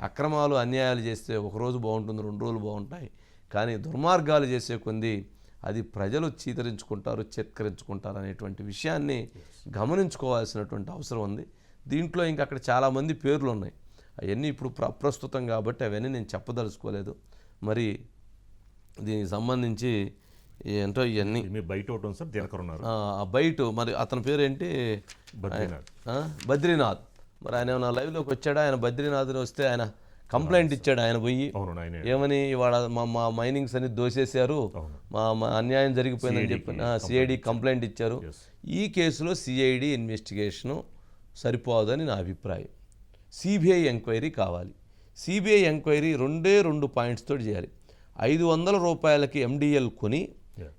అక్రమాలు అన్యాయాలు చేస్తే ఒకరోజు బాగుంటుంది రెండు రోజులు బాగుంటాయి. కానీ దుర్మార్గాలు చేసే కొంది అది ప్రజలు చీతరించుకుంటారు చిత్కరించుకుంటారు అనేటువంటి విషయాన్ని గమనించుకోవాల్సినటువంటి అవసరం ఉంది. దీంట్లో ఇంకా అక్కడ చాలామంది పేర్లు ఉన్నాయి అవన్నీ ఇప్పుడు ప్ర- అప్రస్తుతం కాబట్టి అవన్నీ నేను చెప్పదలుచుకోలేదు. మరి దీనికి సంబంధించి ఏంటో ఇవన్నీ మీ బయట ఒకటి ఉంది సార్ దినకర్ ఉన్నారు. ఆ ఆ బయట మరి అతని పేరేంటి? బద్రీనాథ్. ఆ? బద్రీనాథ్. మరి ఆయన ఏమైనా లైవ్లోకి వచ్చాడా? ఆయన బద్రీనాథ్ వస్తే ఆయన కంప్లైంట్ ఇచ్చాడు? ఆయన పోయి ఏమని ఇవాళ మా మా మైనింగ్స్ అన్ని దోసేశారు. మా మా అన్యాయం జరిగిపోయిందని చెప్పి సిఐడి కంప్లైంట్ ఇచ్చారు. ఈ కేసులో సిఐడి ఇన్వెస్టిగేషను సరిపోదని నా అభిప్రాయం. సిబిఐ ఎంక్వైరీ కావాలి. సిబిఐ ఎంక్వైరీ రెండే రెండు పాయింట్స్ తోటి చేయాలి. ఐదు వందల రూపాయలకి ఎండిఎల్ కొని.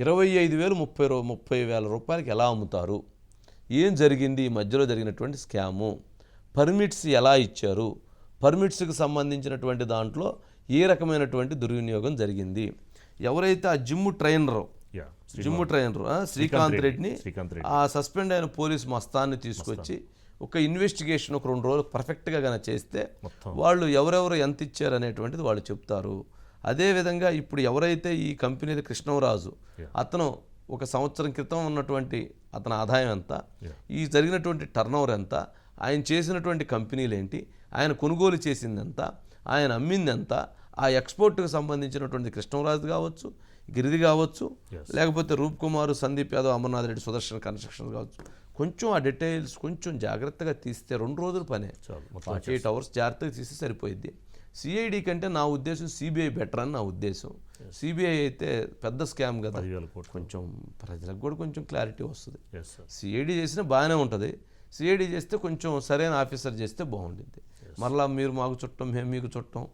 ఇరవై ఐదు వేలు ముప్పై రూ ముప్పై వేల రూపాయలకి ఎలా అమ్ముతారు? ఏం జరిగింది? ఈ మధ్యలో జరిగినటువంటి స్కాము. పర్మిట్స్ ఎలా ఇచ్చారు? పర్మిట్స్కి సంబంధించినటువంటి దాంట్లో ఏ రకమైనటువంటి దుర్వినియోగం జరిగింది? ఎవరైతే ఆ gym trainer gym trainer Srikanth రెడ్డిని ఆ సస్పెండ్ అయిన పోలీస్ మస్తాన్ని తీసుకొచ్చి ఒక ఇన్వెస్టిగేషన్ ఒక రెండు రోజులు పర్ఫెక్ట్గా కనుక చేస్తే వాళ్ళు ఎవరెవరు ఎంత ఇచ్చారు అనేటువంటిది వాళ్ళు చెప్తారు. అదేవిధంగా ఇప్పుడు ఎవరైతే ఈ కంపెనీది కృష్ణవరాజు అతను ఒక సంవత్సరం క్రితం ఉన్నటువంటి అతని ఆదాయం ఎంత? ఈ జరిగినటువంటి టర్నోవర్ ఎంత? ఆయన చేసినటువంటి కంపెనీలు ఏంటి ఆయన కొనుగోలు చేసింది ఎంత ఆయన అమ్మింది ఎంత ఆ ఎక్స్పోర్ట్కి సంబంధించినటువంటి కృష్ణవరాజు కావచ్చు గిరిది కావచ్చు లేకపోతే రూప్ కుమార్ సందీప్ యాదవ్ అమర్నాథ్ రెడ్డి సుదర్శన్ కన్స్ట్రక్షన్ కావచ్చు. కొంచెం ఆ డీటెయిల్స్ కొంచెం జాగ్రత్తగా తీస్తే రెండు రోజుల పనే. ఫార్టీ ఎయిట్ అవర్స్ జాగ్రత్తగా తీస్తే సరిపోయింది సిఐడి కంటే నా ఉద్దేశం సిబిఐ బెటర్ అని నా ఉద్దేశం. సిబిఐ అయితే పెద్ద స్కామ్ కదా. కొంచెం ప్రజలకు కూడా కొంచెం క్లారిటీ వస్తుంది. సిఐడి చేసినా బాగానే ఉంటుంది. సిఐడి చేస్తే కొంచెం సరైన ఆఫీసర్ చేస్తే బాగుంటుంది మరలా మీరు మాకు చుట్టం మేము మీకు చుట్టం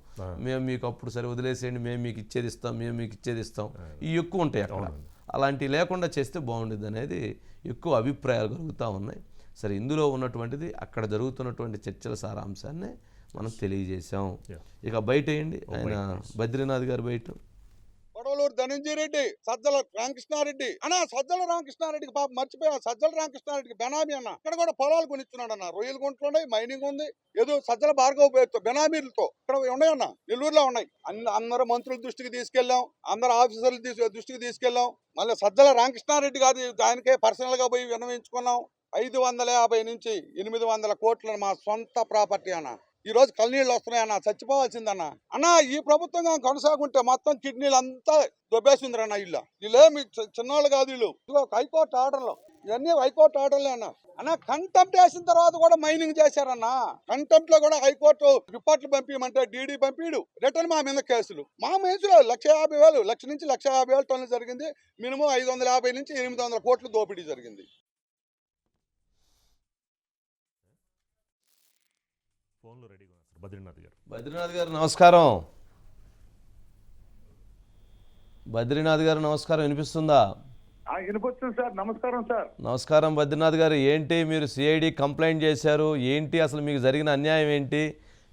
మేము మీకు అప్పుడు సరే వదిలేసేయండి మేము మీకు ఇచ్చేది ఇస్తాం మేము మీకు ఇచ్చేది ఇస్తాం. ఇవి ఎక్కువ ఉంటాయి అక్కడ. అలాంటివి లేకుండా చేస్తే బాగుంటుంది అనేది ఎక్కువ అభిప్రాయాలు కలుగుతూ ఉన్నాయి. సరే ఇందులో ఉన్నటువంటిది అక్కడ జరుగుతున్నటువంటి చర్చల సారాంశాన్ని మనం తెలియజేశాం. ఇక బయట ఏంటి ఆయన బద్రీనాథ్ గారు బయట. కొడవలూరు ధనంజయ రెడ్డి సజ్జల రామకృష్ణారెడ్డి. అన్న సజ్జల రామకృష్ణారెడ్డికి పాప మర్చిపోయా సజ్జల రామకృష్ణారెడ్డికి బెనామీ అన్న. ఇక్కడ కూడా పొలాలు కొనిస్తున్నాడు అన్న. రొయ్యలు గుంటలు మైనింగ్ ఉంది. ఏదో సజ్జల భార్గవ పేరుతో బెనామీలతో. ఇక్కడ ఉన్నాయన్న నెల్లూరులో ఉన్నాయి. అన్ని అందరు మంత్రుల దృష్టికి తీసుకెళ్ళాం. అందరు ఆఫీసర్ల దృష్టికి తీసుకెళ్ళాం మళ్ళీ సజ్జల రామకృష్ణారెడ్డి గారి ఆయనకే పర్సనల్గా పోయి విన్నవించుకున్నాం. ఐదు వందల యాభై నుంచి ఎనిమిది వందల కోట్లను మా సొంత ప్రాపర్టీ అన్న. ఈరోజు కళ్ళనీళ్ళు వస్తున్నాయన్న చచ్చిపోవాల్సిందన్న. అన్న ఈ ప్రభుత్వం కొనసాగుంటే మొత్తం కిడ్నీలు అంతా దొబ్బేసిందిరన్న ఇల్లు వీళ్ళేమి చి- చిన్నోళ్ళు కాదు వీళ్ళు. హైకోర్టు ఆర్డర్లు. ఇవన్నీ హైకోర్టు ఆర్డర్లే అన్న. అన్న కంటెంప్ట్ వేసిన తర్వాత కూడా మైనింగ్ చేశారన్న. కంటెంప్ట్లో కూడా హైకోర్టు రిపోర్ట్లు పంపించమంటే డీడీ పంపిడు. రిటర్న్ మా మీద కేసులు. మా మేజులో లక్ష యాభై వేలు లక్ష నుంచి లక్ష యాభై వేలు టన్నులు జరిగింది. మినిమం ఐదు వందల యాభై నుంచి ఎనిమిది వందల కోట్లు దోపిడీ జరిగింది. ఫోన్లో రెడీగా ఉన్నారు సార్. బద్రీనాథ్ గారు. బద్రీనాథ్ గారు నమస్కారం. బద్రీనాథ్ గారు నమస్కారం. వినిపిస్తుందా? వినిపిస్తుంది సార్. నమస్కారం సార్. నమస్కారం బద్రీనాథ్ గారు. ఏంటి మీరు సిఐడి కంప్లైంట్ చేశారు? ఏంటి అసలు మీకు జరిగిన అన్యాయం ఏంటి?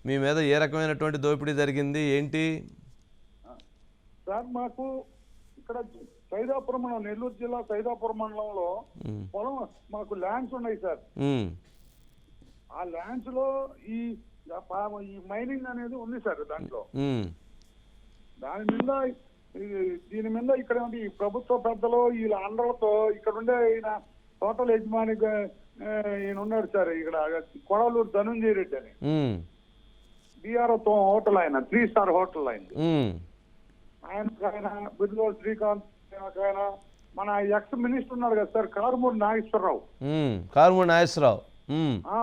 మీ మీద ఏ రకమైనటువంటి దోపిడీ జరిగింది? ఏంటి? సార్ మాకు ఇక్కడ సైదాపురం మండలం నెల్లూరు జిల్లా సైదాపురం మండలంలో పొలం మాకు ల్యాండ్స్ ఉన్నాయి సార్. ఆ ల్యాండ్స్లో ఈ మైనింగ్ అనేది ఉంది సార్ దాంట్లో. దాని మీద దీని మీద ఇక్కడ ఈ ప్రభుత్వ పెద్దలు వీళ్ళ అందరితో ఇక్కడ ఉండే ఈయన టోటల్ యజమాని ఈయన ఉన్నాడు సార్ ఇక్కడ కొడవలూరు ధనుంజయ రెడ్డి అని. ఉమ్, బీఆర్ఓ హోటల్ ఆయన త్రీ స్టార్ హోటల్ ఆయన ఉమ్, ఆయన బిర్లో శ్రీకాంత్ ఆయన మన ఎక్స్ మినిస్టర్ ఉన్నారు కదా సార్ కారుమూరి నాగేశ్వరరావు. ఉమ్, కారుమూడి నాగేశ్వరరావు.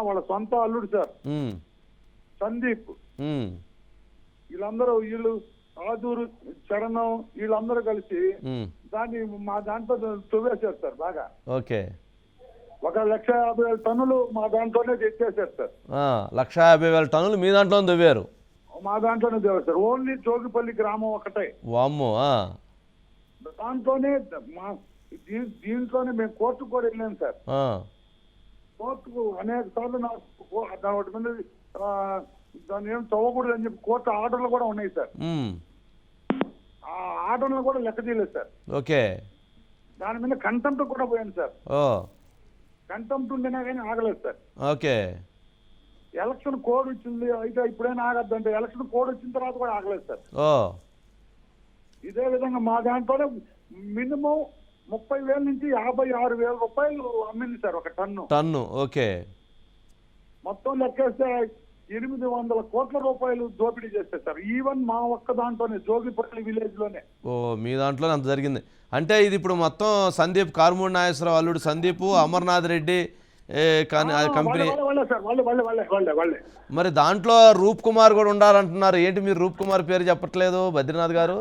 వాళ్ళ సొంత అల్లుడు సార్. సందీప్. వీళ్ళందరూ వీళ్ళు ఆదూరు చరణం వీళ్ళందరూ కలిసి దాన్ని మా దాంట్లో తువ్వేశారు సార్ బాగా. ఓకే. ఒక లక్ష యాభై వేల టన్నులు మా దాంట్లోనే తెచ్చేశారు సార్. లక్ష యాభై వేల టన్నులు మీ దాంట్లో దువ్వారు మా దాంట్లోనే దేవారు సార్. ఓన్లీ జోగిపల్లి గ్రామం ఒకటే. వామ్మో దాంట్లోనే మా దీంట్లోనే మేము కోర్టుకు కూడా వెళ్ళాం సార్. కోర్టుకు అనేక సార్లు నాకు దాని ఒకటి మీద దాన్ని ఏం చదవకూడదు అని చెప్పి కోర్టు ఆర్డర్లు కూడా ఉన్నాయి సార్. ఆ ఆర్డర్లు కూడా లెక్క చేయలేదు సార్. ఓకే. దాని మీద కంటెంప్ట్ కూడా పోయాను సార్. కంటెంప్ట్ ఉండినా కానీ ఆగలేదు సార్. ఓకే. ఎలక్షన్ కోడ్ వచ్చింది అయితే ఇప్పుడైనా ఆగద్దంటే ఎలక్షన్ కోడ్ వచ్చిన తర్వాత కూడా ఆగలేదు సార్. ఇదే విధంగా మా దాంట్లోనే మినిమం ముప్పై వేల నుంచి యాభై ఆరు వేల రూపాయలు అమ్మింది సార్ ఒక టన్ను. Ton okay. మొత్తం లెక్కేస్తే ఎనిమిది వందల కోట్ల రూపాయలు దోపిడీ చేస్తారు సార్ ఈవెన్ మా ఒక్క దాంట్లోనే జోగిపల్లి విలేజ్లోనే ఓ మీ దాంట్లోనే అంత జరిగింది. అంటే ఇది ఇప్పుడు మొత్తం సందీప్ కార్మూడి నాగేశ్వరరావు అల్లుడు సందీప్ అమర్నాథ్ రెడ్డి కానీ కంపెనీ మరి దాంట్లో రూప్ కుమార్ కూడా ఉండాలంటున్నారు. ఏంటి మీరు రూప్ కుమార్ పేరు చెప్పట్లేదు బద్రీనాథ్ గారు?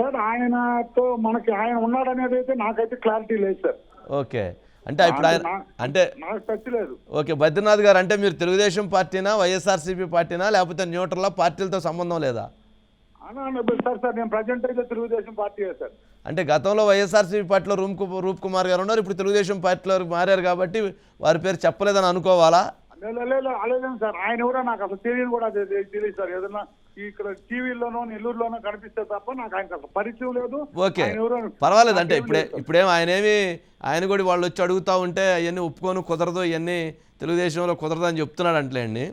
సార్ ఆయనతో మనకి ఆయన ఉన్నాడనేది అయితే నాకైతే క్లారిటీ లేదు సార్. ఓకే. అంటే ఇప్పుడు ఆయన అంటే ఓకే బద్రీనాథ్ గారు అంటే మీరు తెలుగుదేశం పార్టీనా వైఎస్ఆర్సీపీ పార్టీనా లేకపోతే న్యూట్రల్ పార్టీలతో సంబంధం లేదా? సార్ సార్ నేను ప్రజెంట్ అయితే తెలుగుదేశం పార్టీ సార్. అంటే గతంలో వైఎస్ఆర్సీపీ పార్టీలో రూమ్ రూప్ కుమార్ గారు ఉన్నారు ఇప్పుడు తెలుగుదేశం పార్టీలో మారారు కాబట్టి వారి పేరు చెప్పలేదని అనుకోవాలా? లేదు అలాగేం సార్. ఆయన ఎవరో నాకు అసలు తెలియని కూడా తెలియదు సార్. ఏదన్నా ఇక్కడ టీవీలోనో నెల్లూరులోనో కనిపిస్తే తప్ప నాకు అసలు పరిచయం లేదు. ఓకే. ఆయన పర్వాలేదు అంటే ఇప్పుడే. ఇప్పుడేం ఆయన ఏమి ఆయన కూడా వాళ్ళు వచ్చి అడుగుతూ ఉంటే అవన్నీ ఒప్పుకొని కుదరదు ఇవన్నీ తెలుగుదేశంలో కుదరదు అని చెప్తున్నాడు అంటలేండి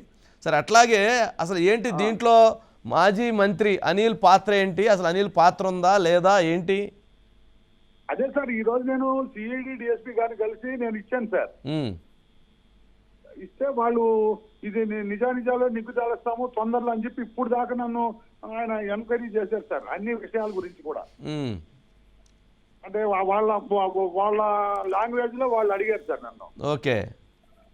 సరే అట్లాగే అసలు ఏంటి దీంట్లో మాజీ మంత్రి అనిల్ పాత్ర ఏంటి? అసలు అనిల్ పాత్ర ఉందా లేదా ఏంటి? అదే సార్ ఈ రోజు నేను సిఐడి డిఎస్పీ గారిని కలిసి నేను ఇచ్చాను సార్. ఇస్తే వాళ్ళు ఇది నిజానిజాలు నిగ్గు తేలుస్తాము తొందరలో అని చెప్పి ఇప్పుడు దాకా నన్ను ఆయన ఎంక్వైరీ చేశారు సార్ అన్ని విషయాల గురించి కూడా. అంటే వాళ్ళ వాళ్ళ లాంగ్వేజ్లో వాళ్ళు అడిగారు సార్ నన్ను. ఓకే.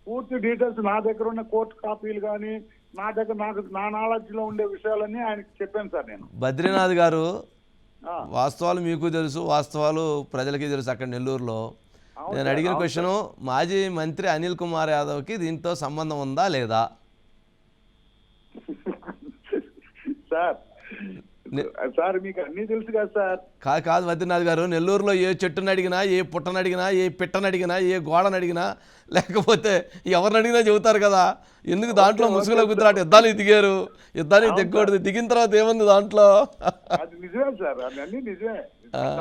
పూర్తి డీటెయిల్స్ నా దగ్గర ఉన్న కోర్టు కాపీలు కానీ నా దగ్గర నాకు నా నాలెడ్జ్లో ఉండే విషయాలన్నీ ఆయనకి చెప్పాను సార్ నేను. బద్రీనాథ్ గారు వాస్తవాలు మీకు తెలుసు వాస్తవాలు ప్రజలకి తెలుసు అక్కడ నెల్లూరులో. నేను అడిగిన క్వశ్చన్ మాజీ మంత్రి అనిల్ కుమార్ యాదవ్కి దీంతో సంబంధం ఉందా లేదా? సార్ సార్ మీకు అన్నీ తెలుసు కదా సార్. కాదు కాదు బద్రీనాథ్ గారు నెల్లూరులో ఏ చెట్టుని అడిగినా ఏ పుట్టని అడిగినా ఏ పిట్టని అడిగినా ఏ గోడని అడిగినా లేకపోతే ఎవరిని అడిగినా చెబుతారు కదా. ఎందుకు దాంట్లో ముసుగులో కుదిరాట యుద్ధానికి దిగారు యుద్ధానికి దిగ్గకూడదు దిగిన తర్వాత ఏముంది దాంట్లో? అది నిజమే సార్ అన్నీ నిజమే.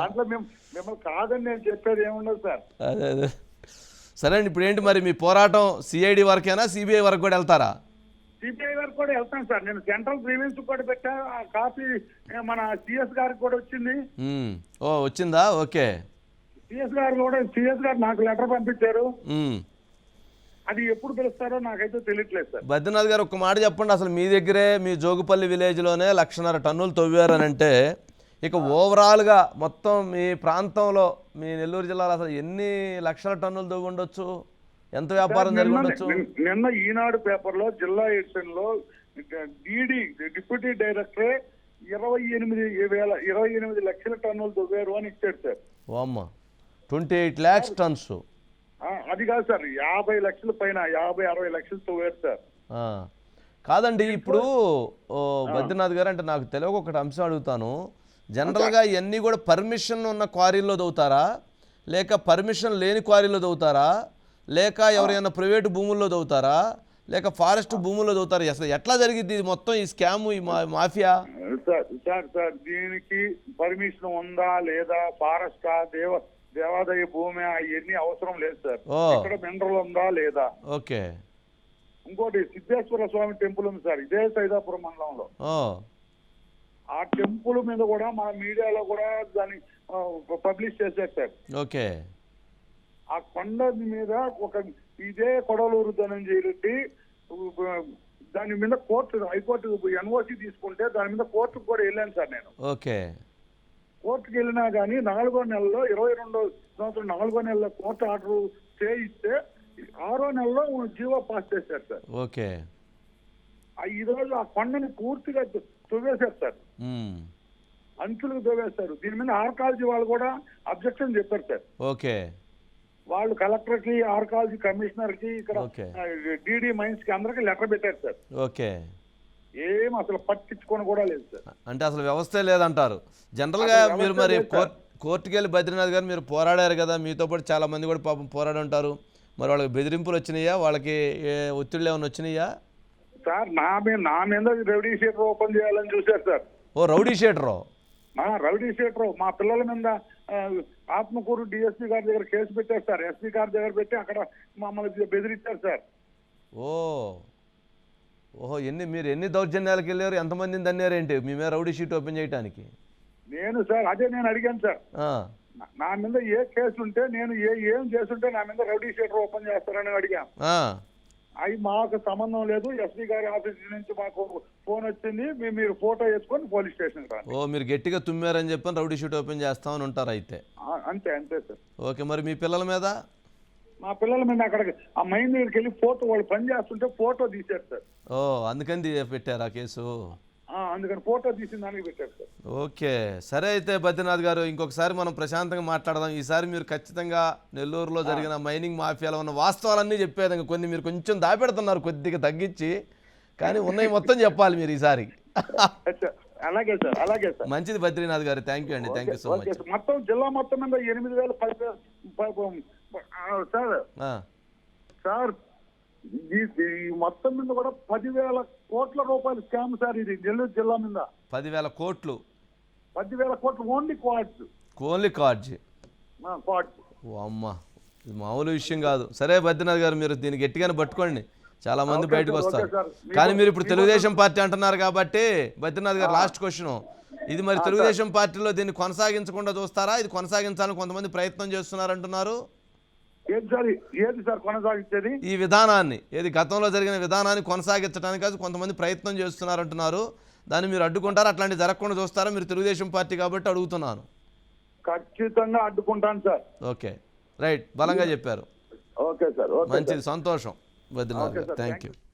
దాంట్లో మేము మిమ్మల్ని కాదని నేను చెప్పేది ఏముండదు సార్. అదే అదే. సరే అండి ఇప్పుడు ఏంటి మరి మీ పోరాటం? సిఐడి వరకేనా? సిబిఐ వరకు కూడా వెళ్తారా? సిపిఐ వరకు కూడా వెళ్తాను సార్. నేను సెంట్రల్ గ్రీవెన్స్ కూడా పెట్టా. ఆ కాపీ మన సిఎస్ గారికి కూడా వచ్చింది. ఓ వచ్చిందా? ఓకే. సిఎస్ గారు కూడా సిఎస్ గారు నాకు లెటర్ పంపించారు. అది ఎప్పుడు పిలుస్తారో నాకైతే తెలియట్లేదు సార్. బద్రీనాథ్ గారు ఒక మాట చెప్పండి. అసలు మీ దగ్గరే మీ జోగుపల్లి విలేజ్లోనే లక్షన్నర టన్నులు తవ్వారనంటే ఇక ఓవరాల్గా మొత్తం మీ ప్రాంతంలో మీ నెల్లూరు జిల్లాలో అసలు ఎన్ని లక్షల టన్నులు తవ్వి ఉండొచ్చు ఎంత వ్యాపారం జరిగి నిన్న ఈనాడు పేపర్లో జిల్లా ఎడిషన్లో డిడి డిప్యూటీ డైరెక్టర్ ఇరవై ఎనిమిది వేల ఇరవై ఎనిమిది లక్షల టన్నులు దువ్వారు అని ఇచ్చాడు sir. Twenty eight lakhs tons. అది కాదు సార్ యాభై లక్షల పైన యాభై అరవై లక్షలు దువ్వారు సార్. కాదండి ఇప్పుడు బద్రీనాథ్ గారు అంటే నాకు తెలియక ఒకటి అంశం అడుగుతాను. జనరల్గా ఇవన్నీ కూడా పర్మిషన్ ఉన్న క్వారీల్లో దవ్వుతారా? లేక పర్మిషన్ లేని క్వారీలో దవ్వుతారా? లేక ఎవరైనా ప్రైవేటు భూముల్లో దవ్వుతారా లేక ఫారెస్ట్ భూముల్లో దవ్వుతారా అసలు ఎట్లా జరిగింది ఇది మొత్తం ఈ స్కామ్ ఈ మాఫియా? సార్ సార్ దీనికి పర్మిషన్ ఉందా లేదా? ఫారెస్టా? దేవ దేవాదాయ భూమి? అవన్నీ అవసరం లేదు సార్. ఇక్కడ మినరల్ ఉందా లేదా? ఓకే. ఇంకోటి సిద్ధేశ్వర స్వామి టెంపుల్ ఉంది సార్ ఇదే సైదాపురం మండలంలో. ఆ టెంపుల్ మీద కూడా మన మీడియాలో కూడా దాన్ని పబ్లిష్ చేశారు సార్. ఓకే. ఆ కొండ మీద ఒక ఇదే కొడలూరు ధనంజయ రెడ్డి దాని మీద కోర్టు హైకోర్టు ఎన్ఓసి తీసుకుంటే దాని మీద కోర్టుకు కూడా వెళ్ళాను సార్ నేను. ఓకే. కోర్టుకు వెళ్ళినా కానీ నాలుగో నెలలో ఇరవై రెండో సంవత్సరం నాలుగో నెలలో కోర్టు ఆర్డర్ స్టే ఇస్తే ఆరో నెలలో జీవో పాస్ చేశారు సార్. ఓకే. ఆ ఈ రోజు ఆ కొండని పూర్తిగా దువ్వేశారు సార్. అంచులకు దువ్వేశారు దీని మీద ఆర్కాలజీ వాళ్ళు కూడా అబ్జెక్షన్ చెప్పారు సార్. ఓకే. వాళ్ళు కలెక్టర్కి ఆర్కాలజీ కమిషనర్కి ఇక్కడ. డిడి మైన్స్కి అందరికి లెటర్ పెట్టారు సార్. ఓకే. ఏం అసలు పట్టించుకొని కూడా లేదు సార్. అంటే అసలు వ్యవస్థే లేదంటారు. జనరల్గా అసలు మీరు మరి కోర్టుకి వెళ్ళి బద్రీనాథ్ గారు మీరు పోరాడారు కదా మీతో పాటు చాలా మంది కూడా పాపం పోరాడి ఉంటారు మరి వాళ్ళకి బెదిరింపులు వచ్చినాయా? వాళ్ళకి ఒత్తిళ్ళు ఏమైనా వచ్చినాయా? సార్ నా మీద నా మీద రౌడీ షీటర్ ఓపెన్ చేయాలని చూశారు సార్. ఓ రౌడీ షీటరు? రౌడీ షీటర్ మా పిల్లల మీద ఆత్మకూరు డిఎస్పీ గారి దగ్గర కేసు పెట్టారు సార్. ఎస్పీ గారి దగ్గర పెట్టి అక్కడ మమ్మల్ని బెదిరించారు సార్. ఓ. ఓహో ఎన్ని మీరు ఎన్ని దౌర్జన్యాలకు వెళ్ళారు? ఎంతమందిని దన్నారేంటి మీ మీద రౌడీ షీట్ ఓపెన్ చేయడానికి నేను సార్ అదే నేను అడిగాను సార్. నా- మీద ఏ కేసు ఉంటే నేను ఏ ఏం చేస్తుంటే నా మీద రౌడీ షీటర్ ఓపెన్ చేస్తారని అడిగాను. అవి మాకు సంబంధం లేదు. ఎస్పీ గారి ఆఫీస్ నుంచి మాకు ఫోన్ వచ్చింది. మీరు ఫోటో వేసుకొని పోలీస్ స్టేషన్ ఓ మీరు గట్టిగా తుమ్మారని చెప్పని రౌడీ షీట్ ఓపెన్ చేస్తామని ఉంటారు అయితే. అంతే అంతే సార్. ఓకే మరి మీ పిల్లల మీద? మా పిల్లల మీద అక్కడ ఆ మైండ్ దగ్గరికి వెళ్ళి ఫోటో వాళ్ళు పని చేస్తుంటే ఫోటో తీశారు సార్. ఓ అందుకని పెట్టారా కేసు. ఆ, అందుకని ఫోటో తీసిన దానికి పెట్టారు సార్. ఓకే. సరే అయితే బద్రీనాథ్ గారు ఇంకొకసారి మనం ప్రశాంతంగా మాట్లాడదాం. ఈసారి మీరు ఖచ్చితంగా నెల్లూరులో జరిగిన మైనింగ్ మాఫియాలో ఉన్న వాస్తవాలన్నీ చెప్పేదాం కొన్ని మీరు కొంచెం దాపెడుతున్నారు కొద్దిగా తగ్గించి. కానీ ఉన్నాయి మొత్తం చెప్పాలి మీరు ఈసారి. అలాగే సార్ అలాగే సార్. మంచిది బద్రీనాథ్ గారు. థ్యాంక్ యూ అండి. Thank you so much. మొత్తం జిల్లా మొత్తం మీద ఎనిమిది వేల పది సార్ సార్ ఈ మొత్తం మీద కూడా పదివేల కోట్ల రూపాయల స్కామ్ సార్ ఇది నెల్లూరు జిల్లా మీద. పదివేల కోట్లు. పదివేల కోట్లు ఓన్లీ క్వాడ్స్ ఓన్లీ కార్డ్స్ ఓ అమ్మ ఇది మామూలు విషయం కాదు. సరే బద్రీనాథ్ గారు మీరు దీన్ని గట్టిగానే పట్టుకోండి. చాలా మంది బయటకు వస్తారు. కానీ మీరు ఇప్పుడు తెలుగుదేశం పార్టీ అంటున్నారు కాబట్టి బద్రీనాథ్ గారు లాస్ట్ క్వశ్చన్ ఇది మరి తెలుగుదేశం పార్టీలో దీన్ని కొనసాగించకుండా చూస్తారా? ఇది కొనసాగించాలని కొంతమంది ప్రయత్నం చేస్తున్నారు అంటున్నారు. ఏది సార్ ఏది సార్ కొనసాగించేది? ఈ విధానాన్ని ఏది గతంలో జరిగిన విధానాన్ని కొనసాగించడానికి కాదు కొంతమంది ప్రయత్నం చేస్తున్నారు అంటున్నారు దాన్ని మీరు అడ్డుకుంటారా? అట్లాంటి జరగకుండా చూస్తారా? మీరు తెలుగుదేశం పార్టీ కాబట్టి అడుగుతున్నాను. ఖచ్చితంగా అడ్డుకుంటాను సార్. ఓకే. రైట్ బలంగా చెప్పారు. ఓకే సార్ మంచిది సంతోషం. Sir, thank you